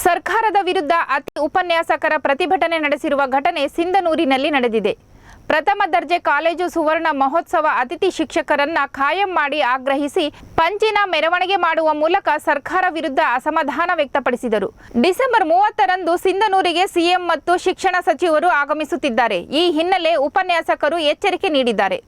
ಸರ್ಕಾರದ ವಿರುದ್ಧ ಅತಿ ಉಪನ್ಯಾಸಕರ ಪ್ರತಿಭಟನೆ ನಡೆಸಿರುವ ಘಟನೆ ಸಿಂಧನೂರಿನಲ್ಲಿ ನಡೆದಿದೆ. ಪ್ರಥಮ ದರ್ಜೆ ಕಾಲೇಜು ಸುವರ್ಣ ಮಹೋತ್ಸವ ಅತಿಥಿ ಶಿಕ್ಷಕರನ್ನ ಖಾಯಂ ಮಾಡಿ ಆಗ್ರಹಿಸಿ ಪಂಚಿನ ಮೆರವಣಿಗೆ ಮಾಡುವ ಮೂಲಕ ಸರ್ಕಾರ ವಿರುದ್ಧ ಅಸಮಾಧಾನ ವ್ಯಕ್ತಪಡಿಸಿದರು. ಡಿಸೆಂಬರ್ ಮೂವತ್ತರಂದು ಸಿಂಧನೂರಿಗೆ ಸಿಎಂ ಮತ್ತು ಶಿಕ್ಷಣ ಸಚಿವರು ಆಗಮಿಸುತ್ತಿದ್ದಾರೆ. ಈ ಹಿನ್ನೆಲೆ ಉಪನ್ಯಾಸಕರು ಎಚ್ಚರಿಕೆ ನೀಡಿದ್ದಾರೆ.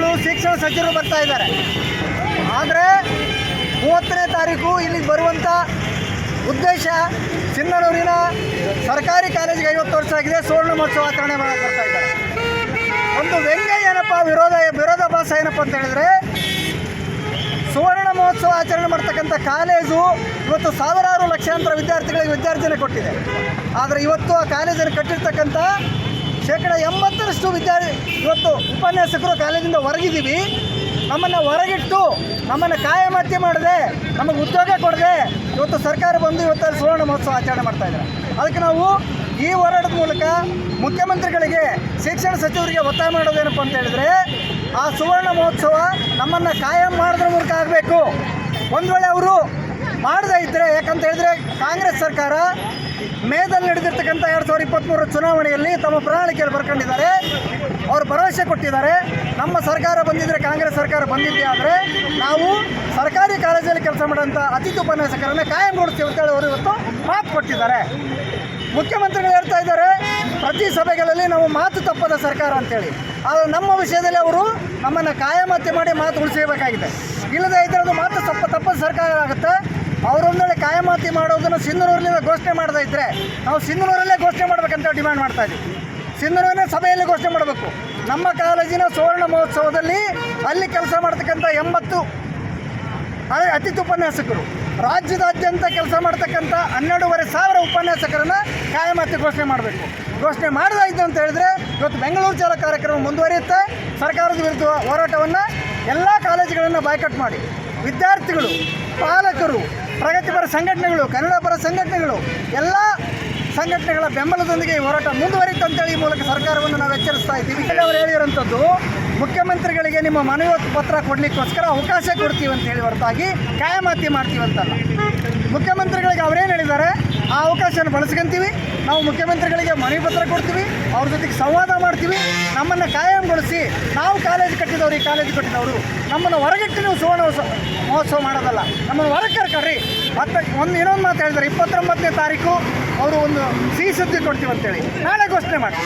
ಮುಖ್ಯಮಂತ್ರಿಗಳು ಶಿಕ್ಷಣ ಸಚಿವರು ಬರ್ತಾ ಇದ್ದಾರೆ. ಆದರೆ ಮೂವತ್ತನೇ ತಾರೀಕು ಇಲ್ಲಿಗೆ ಬರುವಂಥ ಉದ್ದೇಶ ಸಿಂಧನೂರಿನ ಸರ್ಕಾರಿ ಕಾಲೇಜಿಗೆ ಐವತ್ತು ವರ್ಷ ಆಗಿದೆ. ಸುವರ್ಣ ಮಹೋತ್ಸವ ಆಚರಣೆ ಮಾಡ್ತಾ ಇದ್ದಾರೆ. ಒಂದು ವ್ಯಂಗ್ಯ ಏನಪ್ಪ? ವಿರೋಧ ವಿರೋಧಾಭಾಸ ಏನಪ್ಪ ಅಂತ ಹೇಳಿದ್ರೆ, ಸುವರ್ಣ ಮಹೋತ್ಸವ ಆಚರಣೆ ಮಾಡ್ತಕ್ಕಂಥ ಕಾಲೇಜು ಇವತ್ತು ಸಾವಿರಾರು ಲಕ್ಷಾಂತರ ವಿದ್ಯಾರ್ಥಿಗಳಿಗೆ ವಿದ್ಯಾರ್ಜನೆ ಕೊಟ್ಟಿದೆ. ಆದರೆ ಇವತ್ತು ಆ ಕಾಲೇಜನ್ನು ಕಟ್ಟಿರ್ತಕ್ಕಂಥ ಶೇಕಡ ಎಂಬತ್ತರಷ್ಟು ವಿದ್ಯಾರ್ಥಿ ಇವತ್ತು ಉಪನ್ಯಾಸಕರು ಕಾಲೇಜಿಂದ ಹೊರಗಿದ್ದೀವಿ. ನಮ್ಮನ್ನು ಹೊರಗಿಟ್ಟು ನಮ್ಮನ್ನು ಕಾಯಮತ್ಯ ಮಾಡದೆ, ನಮಗೆ ಉದ್ಯೋಗ ಕೊಡದೆ ಇವತ್ತು ಸರ್ಕಾರ ಬಂದು ಇವತ್ತು ಸುವರ್ಣ ಮಹೋತ್ಸವ ಆಚರಣೆ ಮಾಡ್ತಾ ಇದ್ದಾರೆ. ಅದಕ್ಕೆ ನಾವು ಈ ಹೋರಾಟದ ಮೂಲಕ ಮುಖ್ಯಮಂತ್ರಿಗಳಿಗೆ, ಶಿಕ್ಷಣ ಸಚಿವರಿಗೆ ಒತ್ತಾಯ ಮಾಡೋದೇನಪ್ಪ ಅಂತ ಹೇಳಿದ್ರೆ, ಆ ಸುವರ್ಣ ಮಹೋತ್ಸವ ನಮ್ಮನ್ನು ಕಾಯಂ ಮಾಡೋದ್ರ ಮೂಲಕ ಆಗಬೇಕು. ಒಂದು ವೇಳೆ ಅವರು ಮಾಡದೇ ಇದ್ದರೆ ಯಾಕಂತ ಹೇಳಿದ್ರೆ ಕಾಂಗ್ರೆಸ್ ಸರ್ಕಾರ ಮೇದಲ್ಲಿ ನಡೆದಿರ್ತಕ್ಕಂಥ ಎರಡು ಸಾವಿರದ ಇಪ್ಪತ್ತ್ಮೂರರ ಚುನಾವಣೆಯಲ್ಲಿ ತಮ್ಮ ಪ್ರಣಾಳಿಕೆಯಲ್ಲಿ ಬರ್ಕೊಂಡಿದ್ದಾರೆ. ಅವರು ಭರವಸೆ ಕೊಟ್ಟಿದ್ದಾರೆ. ನಮ್ಮ ಸರ್ಕಾರ ಬಂದಿದ್ದರೆ ಕಾಂಗ್ರೆಸ್ ಸರ್ಕಾರ ಬಂದಿದೆ ಆದರೆ ನಾವು ಸರ್ಕಾರಿ ಕಾಲೇಜಲ್ಲಿ ಕೆಲಸ ಮಾಡೋಂಥ ಅತಿಥಿ ಉಪನ್ಯಾಸಕರನ್ನು ಕಾಯಂಗೊಳಿಸ್ತೀವಿ ಅಂತೇಳಿ ಅವರು ಇವತ್ತು ಮಾತು ಕೊಟ್ಟಿದ್ದಾರೆ. ಮುಖ್ಯಮಂತ್ರಿಗಳು ಹೇಳ್ತಾ ಇದ್ದಾರೆ, ಪ್ರತಿ ಸಭೆಗಳಲ್ಲಿ ನಾವು ಮಾತು ತಪ್ಪದ ಸರ್ಕಾರ ಅಂತೇಳಿ. ಆದರೆ ನಮ್ಮ ವಿಷಯದಲ್ಲಿ ಅವರು ನಮ್ಮನ್ನು ಕಾಯಮತ್ತೆ ಮಾಡಿ ಮಾತು ಉಳಿಸಬೇಕಾಗಿದೆ ಇಲ್ಲದೇ ಇದ್ದರೆ ಅದು ಮಾತು ತಪ್ಪ ತಪ್ಪದ ಸರ್ಕಾರ ಆಗುತ್ತೆ. ಅವರೊಂದೊಳ್ಳೆ ಕಾಯಮಾತಿ ಮಾಡೋದನ್ನು ಸಿಂಧನೂರಿನಿಂದ ಘೋಷಣೆ ಮಾಡದೇ ಇದ್ದರೆ ನಾವು ಸಿಂಧನೂರಲ್ಲೇ ಘೋಷಣೆ ಮಾಡಬೇಕಂತ ಡಿಮ್ಯಾಂಡ್ ಮಾಡ್ತಾ ಇದ್ದೀವಿ. ಸಿಂಧನೂರಿನ ಸಭೆಯಲ್ಲಿ ಘೋಷಣೆ ಮಾಡಬೇಕು. ನಮ್ಮ ಕಾಲೇಜಿನ ಸುವರ್ಣ ಮಹೋತ್ಸವದಲ್ಲಿ ಅಲ್ಲಿ ಕೆಲಸ ಮಾಡ್ತಕ್ಕಂಥ ಎಂಬತ್ತು ಅತಿಥಿ ಉಪನ್ಯಾಸಕರು, ರಾಜ್ಯದಾದ್ಯಂತ ಕೆಲಸ ಮಾಡ್ತಕ್ಕಂಥ ಹನ್ನೆರಡೂವರೆ ಸಾವಿರ ಉಪನ್ಯಾಸಕರನ್ನು ಕಾಯಮಾತಿ ಘೋಷಣೆ ಮಾಡಬೇಕು. ಘೋಷಣೆ ಮಾಡಿದಾಯಿತು ಅಂತ ಹೇಳಿದ್ರೆ, ಇವತ್ತು ಬೆಂಗಳೂರು ಚಾಲ ಕಾರ್ಯಕ್ರಮ ಮುಂದುವರಿಯುತ್ತೆ. ಸರ್ಕಾರದ ವಿರುದ್ಧ ಹೋರಾಟವನ್ನು ಎಲ್ಲ ಕಾಲೇಜುಗಳನ್ನು ಬಾಯ್ಕಟ್ ಮಾಡಿ. ವಿದ್ಯಾರ್ಥಿಗಳು, ಪಾಲಕರು, ಪ್ರಗತಿಪರ ಸಂಘಟನೆಗಳು ಕನ್ನಡ ಪರ ಸಂಘಟನೆಗಳು, ಎಲ್ಲ ಸಂಘಟನೆಗಳ ಬೆಂಬಲದೊಂದಿಗೆ ಈ ಹೋರಾಟ ಮುಂದುವರಿತು ಅಂತೇಳಿ ಈ ಮೂಲಕ ಸರ್ಕಾರವನ್ನು ನಾವು ಎಚ್ಚರಿಸ್ತಾ ಇದ್ದೀವಿ. ಅವರು ಹೇಳಿರುವಂಥದ್ದು, ಮುಖ್ಯಮಂತ್ರಿಗಳಿಗೆ ನಿಮ್ಮ ಮನವಿ ಪತ್ರ ಕೊಡಲಿಕ್ಕೋಸ್ಕರ ಅವಕಾಶ ಕೊಡ್ತೀವಿ ಅಂತ ಹೇಳಿ ಹೊರತಾಗಿ ಕಾಯಮಾತಿ ಮಾಡ್ತೀವಿ ಅಂತಲ್ಲ. ಮುಖ್ಯಮಂತ್ರಿ ಆ ಅವಕಾಶನ ಬಳಸ್ಕೊಂತೀವಿ. ನಾವು ಮುಖ್ಯಮಂತ್ರಿಗಳಿಗೆ ಮನವಿ ಪತ್ರ ಕೊಡ್ತೀವಿ. ಅವ್ರ ಜೊತೆಗೆ ಸಂವಾದ ಮಾಡ್ತೀವಿ. ನಮ್ಮನ್ನು ಕಾಯಂಗೊಳಿಸಿ ನಾವು ಕಾಲೇಜ್ ಕಟ್ಟಿದವರು ಈ ಕಾಲೇಜ್ ಕಟ್ಟಿದವರು. ನಮ್ಮನ್ನು ಹೊರಗಿಟ್ಟು ನೀವು ಸುವರ್ಣ ಮಹೋತ್ಸವ ಮಾಡೋದಲ್ಲ. ನಮ್ಮನ್ನು ಹೊರಗೆ ಕರ್ಕರ್ರಿ. ಮತ್ತೆ ಒಂದು ಇನ್ನೊಂದು ಮಾತು ಹೇಳಿದ್ರೆ ಇಪ್ಪತ್ತೊಂಬತ್ತನೇ ತಾರೀಕು ಅವರು ಒಂದು ಸಿಹಿ ಸುದ್ದಿ ಕೊಡ್ತೀವಿ ಅಂತೇಳಿ. ನಾಳೆ ಘೋಷಣೆ ಮಾಡಿ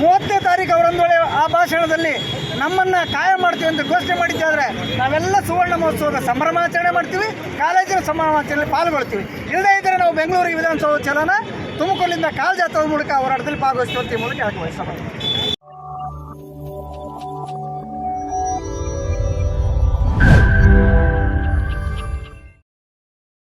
ಮೂವತ್ತನೇ ತಾರೀಕು ಅವರೊಂದು ವೇಳೆ ಆ ಭಾಷಣದಲ್ಲಿ ನಮ್ಮನ್ನು ಕಾಯ ಮಾಡ್ತೀವಿ ಅಂತ ಘೋಷಣೆ ಮಾಡಿದ್ದಾದರೆ ನಾವೆಲ್ಲ ಸುವರ್ಣ ಮಹೋತ್ಸವದ ಸಂಭ್ರಮಾಚರಣೆ ಮಾಡ್ತೀವಿ, ಕಾಲೇಜಿನ ಸಂಭ್ರಮಾಚರಣೆಯಲ್ಲಿ ಪಾಲ್ಗೊಳ್ತೀವಿ. ಇಲ್ಲದೇ ಇದ್ದರೆ ನಾವು ಬೆಂಗಳೂರಿಗೆ ವಿಧಾನಸೌಧ ಚಲನ, ತುಮಕೂರಿನಿಂದ ಕಾಲ್ಜಾತದ ಮೂಲಕ ಹೋರಾಟದಲ್ಲಿ ಭಾಗವಹಿಸ್ತೀವಿ ಮೂಲಕ ಬಯಸ್ತಾ